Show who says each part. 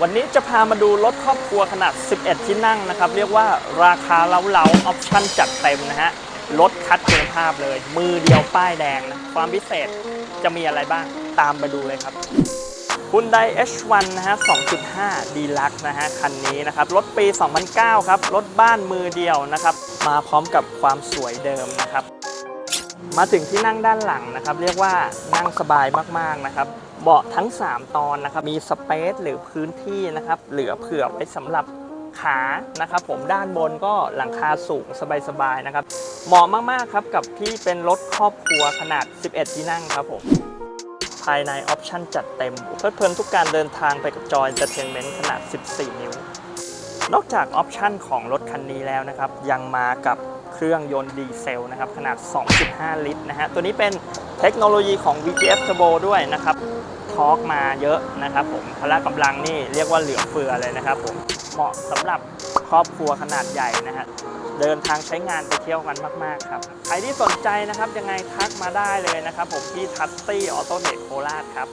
Speaker 1: วันนี้จะพามาดูรถครอบครัวขนาด 11 ที่นั่งนะครับ เรียกว่าราคาเล้าๆออปชั่นจัดเต็มนะฮะ รถคัดคุณภาพเลย มือเดียวป้ายแดงนะ ความพิเศษจะมีอะไรบ้าง ตามไปดูเลยครับ Hyundai H1 นะฮะ 2.5 Deluxe นะฮะ คันนี้นะครับ รถปี 2009 ครับ รถบ้านมือเดียวนะครับ มาพร้อมกับความสวยเดิมนะครับ มาถึงที่นั่งด้านหลังนะครับ เรียกว่านั่งสบายมากๆนะครับ เบาะทั้ง 3 ตอนนะครับมีสเปซหรือพื้นที่นะครับเหลือเผื่อไว้สำหรับขานะครับผมด้านบนก็หลังคาสูงสบายๆนะครับ เหมาะมากๆครับกับที่เป็นรถครอบครัวขนาด 11 ที่นั่งครับผมภายในออปชั่นจัดเต็มเพลิดเพลินทุกการเดินทางไปกับจอย Entertainment ขนาด 14 นิ้ว นอกจากออปชั่นของรถคันนี้แล้วนะครับ ยังมากับ เครื่องยนต์ดีเซลนะครับขนาด 2.5 ลิตรนะฮะตัวนี้เป็นเทคโนโลยีของ VGF Turbo ด้วยนะครับทอร์กมาเยอะนะครับผมพละกำลังนี่เรียกว่าเหลือเฟือเลยนะครับผมเหมาะสำหรับครอบครัวขนาดใหญ่นะฮะเดินทางใช้งานไปเที่ยวกันมาก ๆ ครับ ใครที่สนใจนะครับยังไงทักมาได้เลยนะครับผมที่ทัตตี้ออโตเทคโคราชครับ